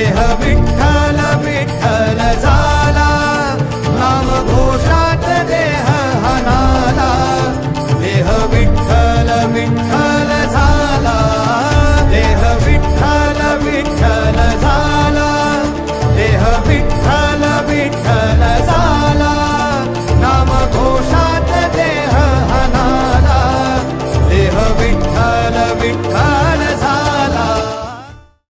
देह विठ्ठल विठ्ठल जा.